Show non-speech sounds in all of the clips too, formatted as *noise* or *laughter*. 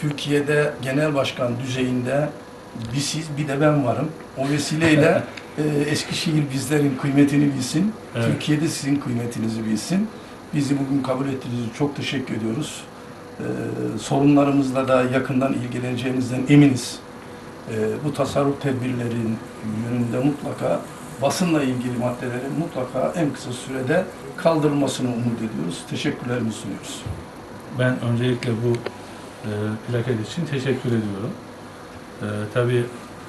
Türkiye'de genel başkan düzeyinde bir siz bir de ben varım. O vesileyle *laughs* e, Eskişehir bizlerin kıymetini bilsin. Evet. Türkiye'de sizin kıymetinizi bilsin. Bizi bugün kabul ettiğiniz için çok teşekkür ediyoruz. E, sorunlarımızla da yakından ilgileneceğinizden eminiz. E, bu tasarruf tedbirlerin yönünde mutlaka basınla ilgili maddelerin mutlaka en kısa sürede kaldırılmasını umut ediyoruz. Teşekkürlerimizi sunuyoruz. Ben öncelikle bu e, plaket için teşekkür ediyorum. E, tabii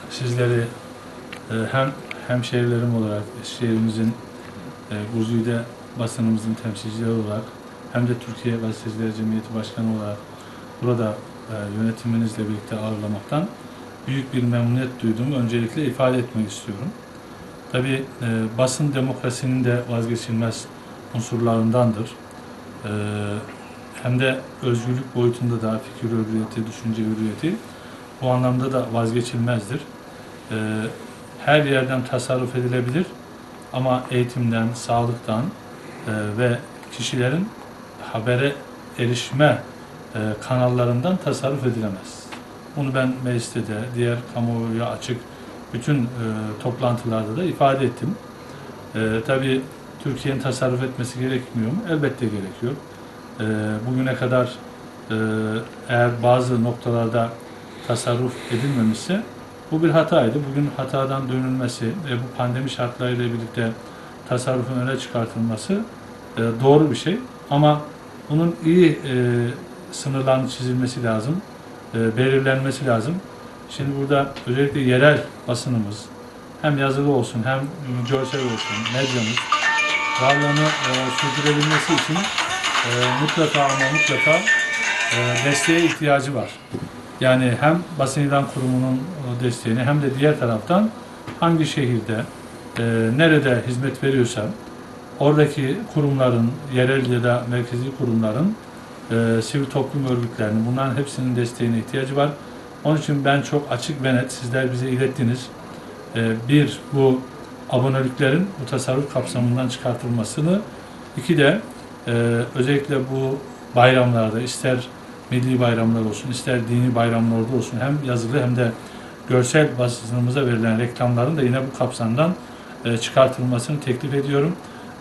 sizleri e, hem hemşehrilerim olarak, şehrimizin e, Guzü'de basınımızın temsilcileri olarak hem de Türkiye Gazeteciler Cemiyeti Başkanı olarak burada e, yönetiminizle birlikte ağırlamaktan büyük bir memnuniyet duyduğumu öncelikle ifade etmek istiyorum. Tabii e, basın demokrasinin de vazgeçilmez unsurlarındandır. E, hem de özgürlük boyutunda da fikir hürriyeti, düşünce hürriyeti bu anlamda da vazgeçilmezdir. Ee, her yerden tasarruf edilebilir ama eğitimden, sağlıktan e, ve kişilerin habere erişme e, kanallarından tasarruf edilemez. Bunu ben mecliste de, diğer kamuoyuna açık bütün e, toplantılarda da ifade ettim. E, tabii Türkiye'nin tasarruf etmesi gerekmiyor mu? Elbette gerekiyor. E, bugüne kadar e, eğer bazı noktalarda tasarruf edilmemişse bu bir hataydı. Bugün hatadan dönülmesi ve bu pandemi şartlarıyla birlikte tasarrufun öne çıkartılması e, doğru bir şey. Ama bunun iyi e, sınırlarının çizilmesi lazım, e, belirlenmesi lazım. Şimdi burada özellikle yerel basınımız hem yazılı olsun hem görsel olsun medyamız varlığını e, sürdürebilmesi için e, mutlaka ama mutlaka e, desteğe ihtiyacı var. Yani hem basın ilan kurumunun e, desteğini hem de diğer taraftan hangi şehirde e, nerede hizmet veriyorsam oradaki kurumların, yerel ya da merkezi kurumların, e, sivil toplum örgütlerinin bunların hepsinin desteğine ihtiyacı var. Onun için ben çok açık ve net sizler bize ilettiniz. E, bir, bu aboneliklerin bu tasarruf kapsamından çıkartılmasını, iki de e, özellikle bu bayramlarda ister milli bayramlar olsun, ister dini bayramlarda olsun hem yazılı hem de görsel basınımıza verilen reklamların da yine bu kapsamdan e, çıkartılmasını teklif ediyorum.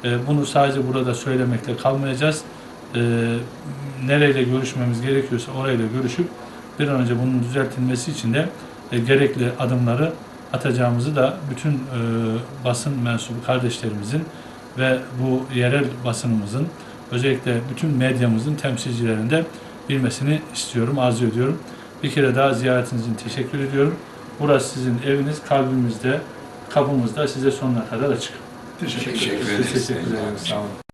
E, bunu sadece burada söylemekle kalmayacağız. E, nereyle görüşmemiz gerekiyorsa orayla görüşüp bir an önce bunun düzeltilmesi için de e, gerekli adımları atacağımızı da bütün e, basın mensubu kardeşlerimizin ve bu yerel basınımızın özellikle bütün medyamızın temsilcilerinde bilmesini istiyorum, arzu ediyorum. Bir kere daha ziyaretiniz için teşekkür ediyorum. Burası sizin eviniz, kalbimizde, kapımızda size sonuna kadar açık. Teşekkür Teşekkür ederiz. ederiz. Teşekkür ederim. Sağ olun.